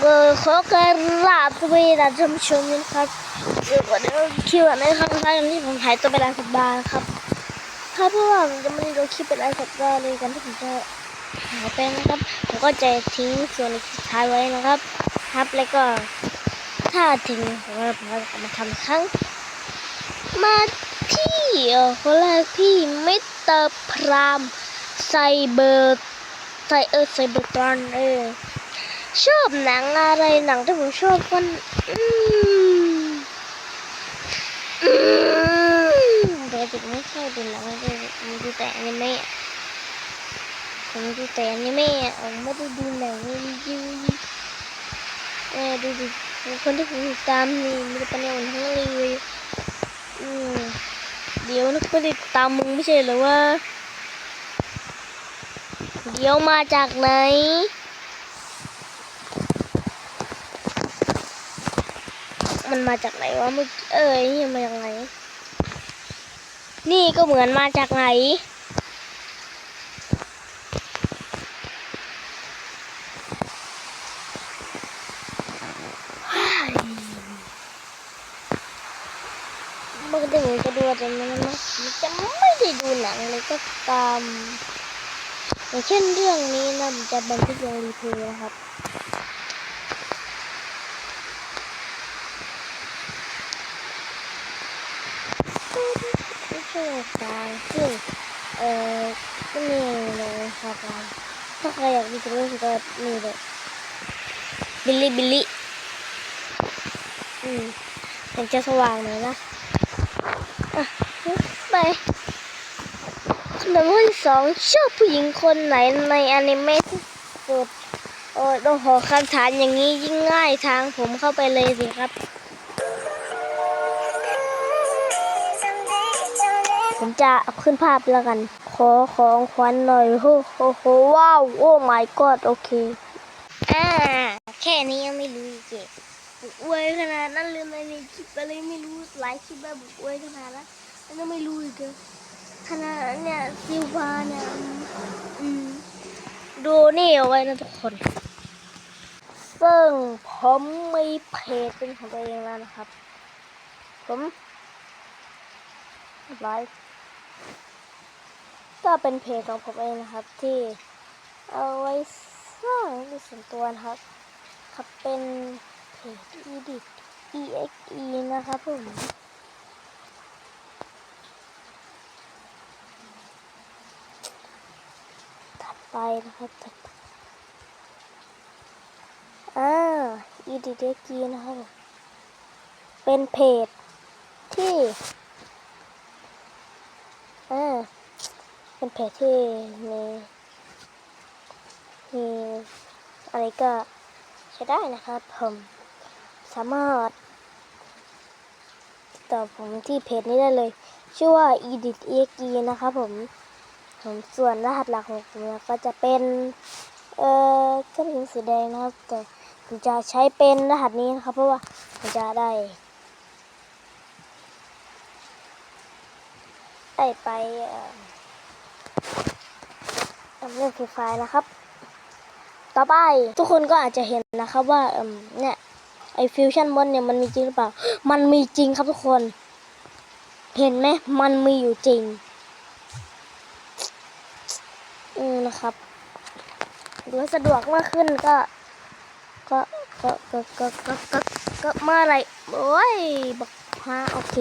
เออขอกราบสวัสดีท่านผู้ชมนะครับเดี๋ยวก่อนเดี๋ยวคิวอันนี้ครับท่านที่ผมหายตัวไปหลายสัปดาห์ครับถ้าเพราะว่าผมจะไม่ได้ดูคลิปเป็นหลายสัปดาห์เลยกันที่ผมจะหายไปนะครับผมก็จะทิ้งส่วนสุดท้ายไว้นะครับ ครับแล้วก็ถ้าทิ้งผมก็ผมก็จะมาทำครั้ง มาที่เออคนแรกที่มิสเตอร์พรามไซเบอร์ไซเออไซเบอร์ตอนเออ ชอบหนังอะไรหนังที่ผมชอบก็อืมอืมปกติไม่ค่อยดูหนังเลยผมดูแต่อนิเมะผมดูแต่อนิเมะผมไม่ได้ดูหนังเลยจริงเออดูดิคนที่ผมติดตามนี่มีแต่ปัญญาอ่อนทั้งเลยอืมเดี๋ยวนักติดตามมึงไม่ใช่หรอว่าเดี๋ยวมาจากไหน มันมาจากไหนวะเมื่อเอ้ยนี่มาจากไหน นี่ก็เหมือนมาจากไหนปกติผมจะดูแต่มันนะมันจะไม่ได้ดูหนังเลยก็ตามอย่างเช่นเรื่องนี้นะมันจะบันทึกลงรีเพย์นะครับ ไม่ใช่กลางซึ่งเอ่อก็มีเลยครับถ้าใครอยากดูตัวนี้ก็นี่เลยบิลลี่บิลลี่อืมมันจะสว่างหน่อยนะอะไปคำถามข้อที่สองชอบผู้หญิงคนไหนในอนิเมะที่สุดโอ้ยโอ้โหคำถามอย่างนี้ยิ่งง่ายทางผมเข้าไปเลยสิครับ ผมจะขึ้นภาพแล้วกัน ขอของขวัญหน่อยโอ้โหโหว้าวโอ้ my god โอเคอ่าแค่นี้ยังไม่รู้อีกเจ๊บุกอวยขนาดนั้นเลยในนี้คลิปอะไรไม่รู้หลายคลิปแบบบุกอวยขนาดนั้นแล้วยังไม่รู้อีกเหรอขนาดเนี่ยซิลวาเนี่ยอือืมดูนี่เอาไว้นะทุกคน ซึ่งผมมีเพจเป็นของตัวเองแล้วนะครับ ผมไลฟ์ ก็เป็นเพจของผมเองนะครับ ที่เอาไว้สร้างในส่วนตัวนะครับ ครับเป็นเพจ edit exe นะครับผมถัดไปนะครับถัดไปอ่า edit exe นะครับผมเป็นเพจที่อ่า เป็นเพจที่มีมีอะไรก็ใช้ได้นะครับผมสามารถติดต่อผมที่เพจนี้ได้เลย ชื่อว่า edit exe นะครับผมผมส่วนรหัสหลักของผมเนี่ยก็จะเป็นเอ่อเครื่องพิมพ์สีแดงนะครับแต่ผมจะใช้เป็นรหัสนี้นะครับ เพราะว่าผมจะได้ได้ไปเอ่อ เรื่องฟรีไฟนะครับ ต่อไปทุกคนก็อาจจะเห็นนะครับว่าเนี่ยไอฟิวชั่นมอนเนี่ยมันมีจริงหรือเปล่า มันมีจริงครับทุกคน เห็นไหมมันมีอยู่จริงอืมนะครับดูให้สะดวกมากขึ้นก็ ก็ก็ก็ก็ก็ก็ก็เมื่อไรโอ้ยบอกฮะโอเค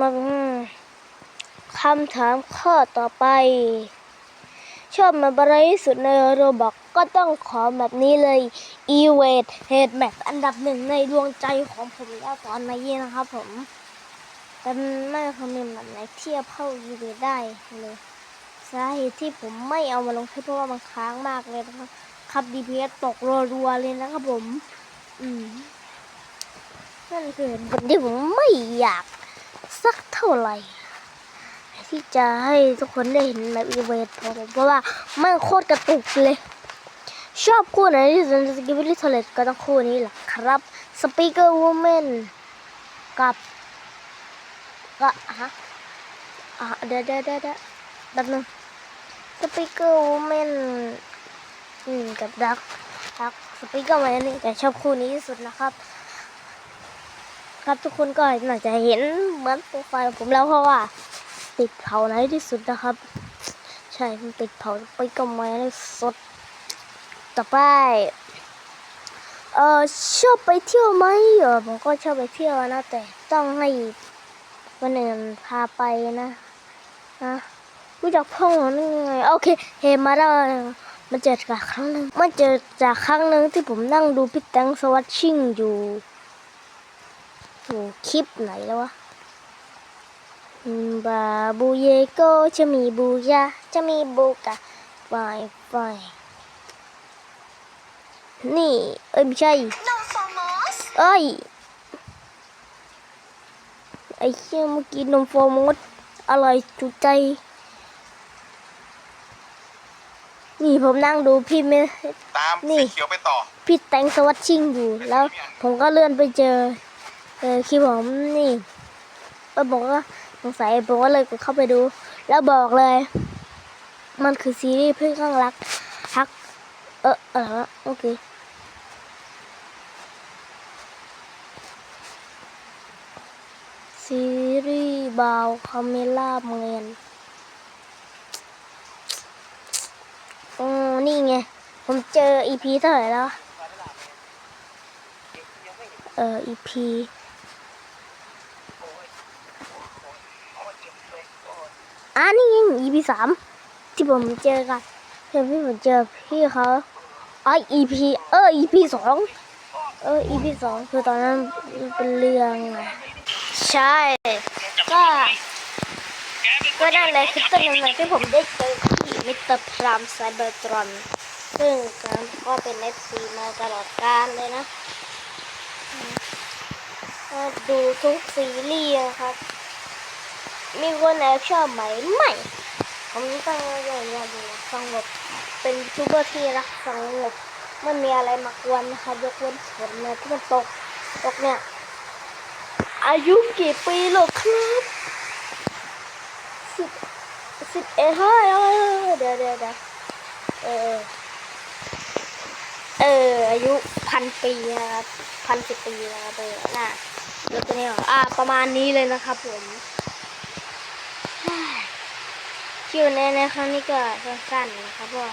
มาอืม คำถามข้อต่อไป ชอบแบบอะไรที่สุดในโรบอกก็ต้องขอแบบนี้เลย e w a t h e a d Map อันดับหนึ่งในดวงใจของผมแล้วตอนนี้นะครับผม แต่ไม่เคยมีแบบไหนเทียบเข้า e w a t ได้เลยสาเหตุที่ผมไม่เอามาลงคลิปเพราะว่ามันค้างมากเลยนะครับขับ DPS ตกรัวๆเลยนะครับผม อืมนั่นคือเหตุผลที่ผมไม่อยากสักเท่าไหร่ ที่จะให้ทุกคนได้เห็นแบบอีเวนต์ของผมเพราะว่ามันโคตรกระตุกเลย ชอบคู่ไหนที่สุดสกิปปี้ทอเลตก็ต้องคู่นี้แหละครับสปีกเกอร์วูแมนกับก็ฮะอะเดี๋ยวเดี๋ยวเดี๋ยวเดี๋ยวแป๊บนึงสปีกเกอร์วูแมนอืมกับดักทักสปีกเกอร์วูแมนนี่แต่ชอบคู่นี้ที่สุดนะครับครับทุกคนก็น่าจะเห็นเหมือนโปรไฟล์ผมแล้วเพราะว่า ติดเผาในที่สุดนะครับ ใช่มันติดเผาสปีกเกอร์แมนนี่สด ต่อไปเออชอบไปเที่ยวไหมเออผมก็ชอบไปเที่ยวนะแต่ต้องให้วันอื่นพาไปนะนะรู้จักพ่อนี่ไงโอเคเฮมาได้มันเจอจากครั้งหนึ่งมันเจอจากครั้งหนึ่งที่ผมนั่งดูพี่แตงสวัตชิ่งอยู่อยู่คลิปไหนแล้ววะ บาบูเยโกจะมีบูยาจะมีบูกะไปไปนี่ เอ้ยไม่ใช่นมฟอร์มอสเอ้ยไอ้เชี่ยเมื่อกี้นมโฟร์มดอร่อยจุใจ นี่ผมนั่งดูพี่เมตามนี่สีเขียวไปต่อ พี่แตงสวัสดชิ่งอยู่ แล้วผมก็เลื่อนไปเจอ เออคลิปผมนี่ก็บอกว่า สงสัยผมก็เลยกดเข้าไปดู แล้วบอกเลย มันคือซีรีส์เพื่อนข้างรักฮัก เอออะไรวะโอเคซีรีส์บาวคาเมล่าเมนอ๋อนี่ไง ผมเจออีพีเท่าไหร่แล้ว เอออีพี อ่านี่ยังอีพีสามที่ผมเจอกันเพื่อนพี่ผมเจอพี่เขาอ๋ออีพีเอออีพีสองเอออีพีสองคือตอนนั้นเป็นเรื่องอะใช่ ก็ก็นั่นเลยคือต้นกำเนิดที่ผมได้เจอที่มิสเตอร์พรามไซเบอร์ตรอนซึ่งก็เป็นเอฟซีมาตลอดกาลเลยนะดูทุกซีรีส์อะครับ มีคนแอบชอบไหมไม่ผมตั้งใจจะดูสงบเป็นยูทูบเบอร์ที่รักสงบไม่มีอะไรมากวนนะครับยกเว้นฝนเนี่ยที่มันตกตกเนี่ย อายุกี่ปีหรอครับสิบสิบเอ็ดเฮ้ยเอ้ยเดี๋ยวเดี๋ยวเดี๋ยวเออเอออายุพันปีนะครับพันสิบปีนะครับเออน่ะแล้วตัวนี้เหรออ่าประมาณนี้เลยนะครับผม คิวในในครั้งนี้ก็สั้นๆนะครับเพราะว่า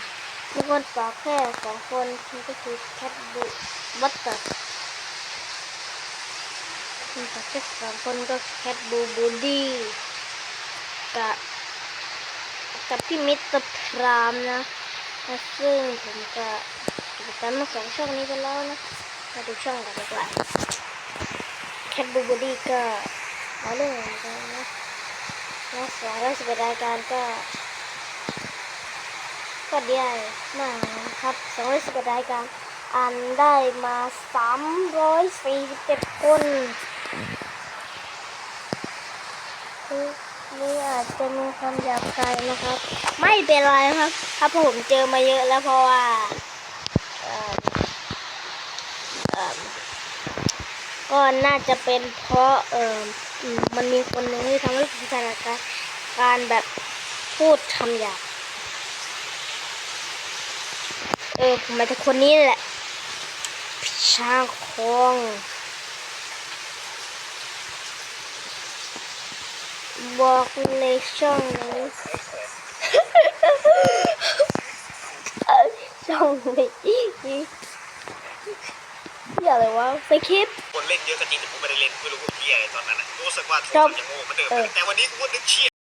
มีคนตอแค่สองคนที่ก็คือแคทบุวัตเตอร์มีตอแค่สองคนก็แคทบูบูดี้กับกับพี่มิสเตอร์พรามนะซึ่งผมจะติดตามมาสองช่องนี้กันแล้วนะมาดูช่องกันดีกว่าแคทบูบอดี้ก็เอาเรื่องอนกันนะ และสองร้อยสิบเอ็ดรายการก็ ก็ด้มากนะครับสองร้อยสิบเอ็ดรายการอ่านได้มาสามร้อยสี่สิบเจ็ดคนคือนี่อาจจะมีคำหยาบคายนะครับ ไม่เป็นไรครับถ้าผมเจอมาเยอะแล้วเพราะว่า ก็น่าจะเป็นเพราะเออมันมีคนหนึ่งที่ทำให้ผมถนัการการแบบพูดคำหยาบเออผมมายถึงคนนี้แหละพี่ช่างคงบอกในช่องนี้ช่องนี้ อย่าเลยวะสคริปต์คนเล่นเยอะก็จริงแต่กูไม่ได้เล่นไม่รู้กูเพี้ยอะไรตอนนั้นนะรู้สึกว่าโทชอบรจะโง่เหมือนเดิมเออแต่วันนี้กูก็นึกเชี่ย